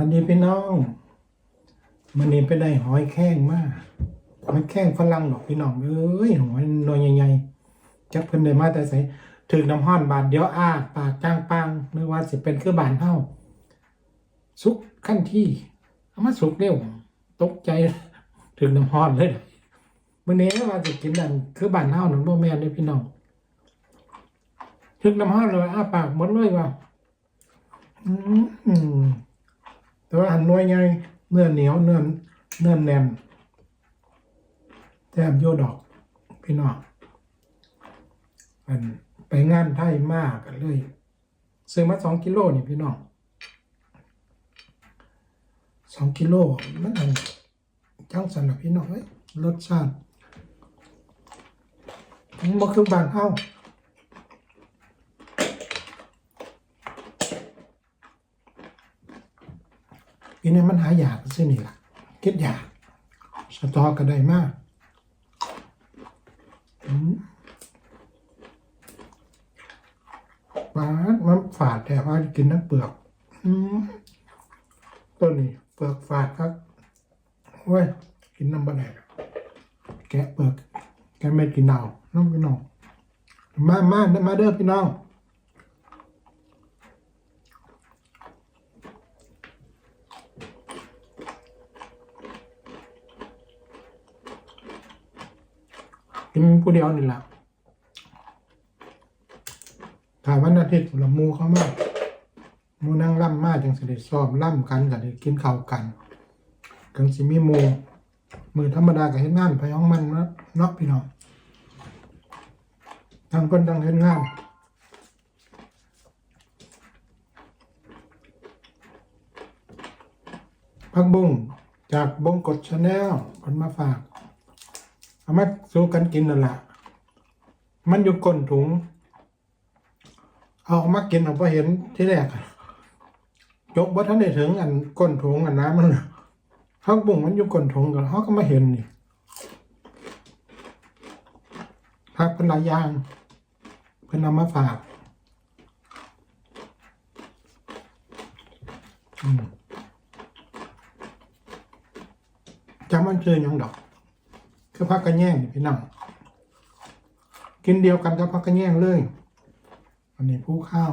วัสดีพี่น้องมันนี้ไปได้หอยแข้งมากหอยแข้งฝรั่งดอกพี่น้องเอ้ยหอยน่วยใหญ่ๆจักเพิ่นได้มาแต่ไสถึกน้ำห้อนบาดเดียวอ้าปากจ้างปางนึกว่าสิเป็นคือบานเฮาสุกขั้นที่เอามาสุกเร็วตกใจถึกน้ำห้อนเลยมื้อนี้ว่าสิกินนั่นคือบานเฮาหนั่นบ่แม่นเด้พี่น้องถึกน้ำห้อนเลยอ้าปากหมดเลยว่าอืม แต่ว่าหันน้อยไงเนื้อเหนียวเนื้อเนื้อแน่นแทบโยดอก พี่น้องอันไปงานไทยมากกันเลยซื้อมาสองกิโลนี่พี่น้องสองกิโลมันอันจังสันนะพี่น้องเอ้ยรสชาติมันคือบานเฮา ปีนี้มันหายากซื่อนี่ล่ะคิดยากสตอก็ได้มากอืมปลาดมันฝาดแต่ว่ากินน้ำเปลือกอืมต้นนี้เปลือกฝาดครับเว้ยกินน้ำบะแดกแกะเปลือกแกไม่กินเอาน้องพี่น้องมามามาเด้อพี่น้อง กินผู้เดียวนี่แหละถามวันอาทิตย์ละมูเขามาหมูนั่งล่ำมากจังสิได้ซ้อมล่ำกันก็ได้กินข้าวกันกังสิมีมูมือธรรมดาก็เฮ็ดงานไปห้องมันเนาะเนาะพี่น้องทางคนต่างเฮ็ดงานพักบุ้งจากบงกดชาแนลคนมาฝาก เอามาสู้กันกินนั่นแหละมันอยู่ก้นถุง เอาออกมากินเอาพอเห็นที่แรกอะยกว่าท่านได้ถึงอันก้นถุงอันน้ำมันน่ะข้าบุ้งมันอยู่ก้นถุงกันเขาก็มาเห็นนี่พักเป็นหลายอย่างเพิ่นเอามาฝากจำมันเจอยังดอก คือพักกันแย่งพี่น้องกินเดียวกันกับพักกันแย่งเลย อันนี้ผู้ข้าว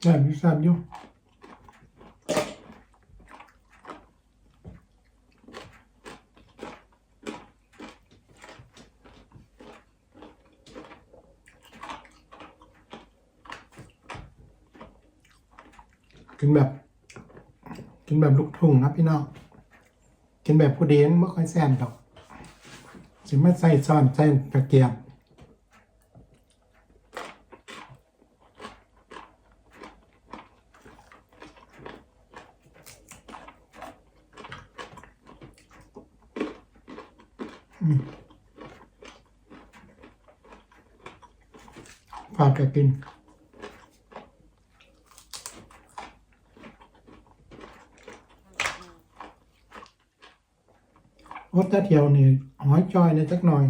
แซ่บอยู่แซ่บอยู่ กินแบบ กินแบบลูกทุ่งนะพี่น้องกินแบบผู้เดียนไม่ค่อยแซ่บดอกสิมาใส่ซ้อนใส่กระเกียบฝากแกกิน โอ้ตาเทียวนี่หอยจอยนี่จักหน่อย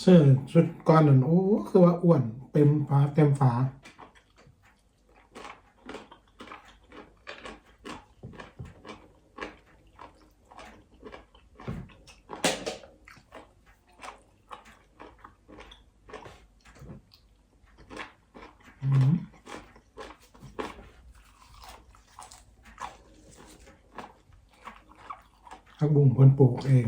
เสื้อสุดก่อนนั่นโอ้คือว่าอ้วนเต็มฝาเต็มฝา ผักบุ้งคนปลูกเอง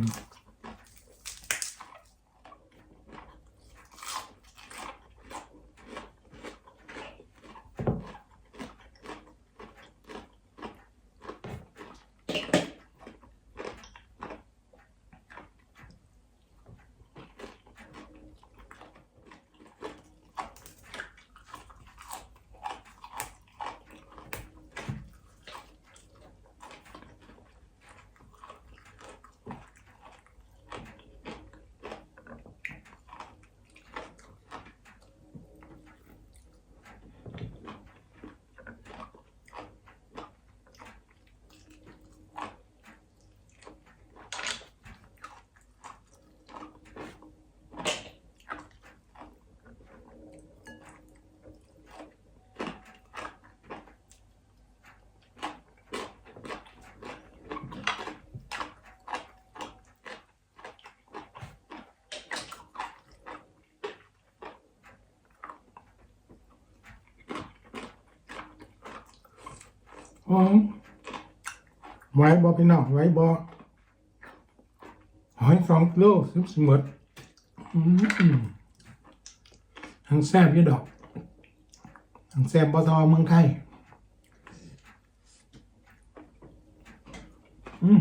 ไว้บ่พี่น้องไว้บ่หอยสองโลสิบสมดอืมทั้งแซ่บยี่ดอกทั้งแซ่บบ่ทอเมืองไทยอืม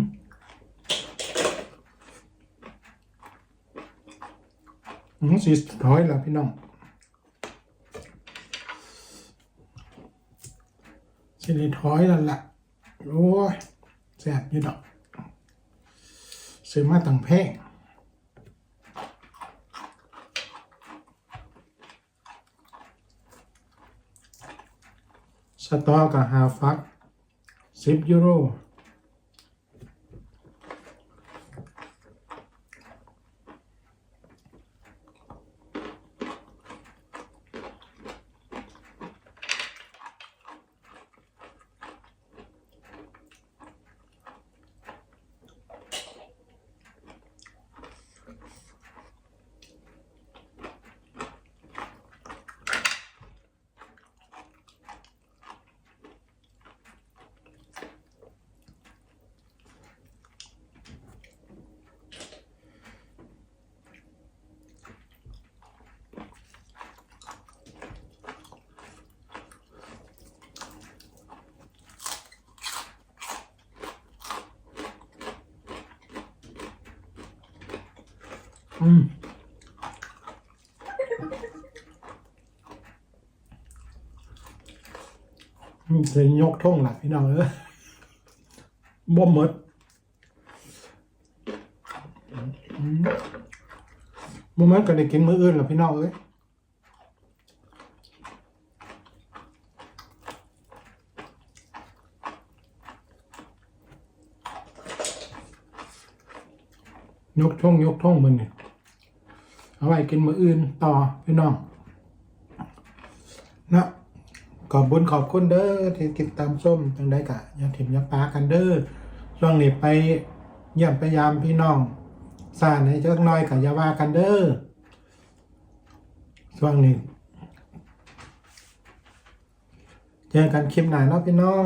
อืมสีถอยแล้วพี่น้อง สิได้ถอยแล้วล่ะโอ้ยแซ่บอยี่ดอก ซื้อมาตั้งแพงสตอกับฮาฟักสิบยูโร อืมมันจะยกท่งหลักพี่น้องเออบ่มดอืมบ่หมดก็ได้กินมื้ออื่นหรอพี่น้องเอ้ยยกท่งยกท่งมันเนี่ย เอาไว้กินมื้ออื่นต่อพี่น้องนะขอบบุญขอบคุณเด้อที่ติดตามส้มจังได้กะยาถิ่มยาปากันเด้อช่วงนี้ไปเยี่ยมพยายามพี่น้องสานให้จักหน้อยกะอย่าว่ากันเด้อช่วงนี้เจอกันคลิปหน้าเนาะพี่น้อง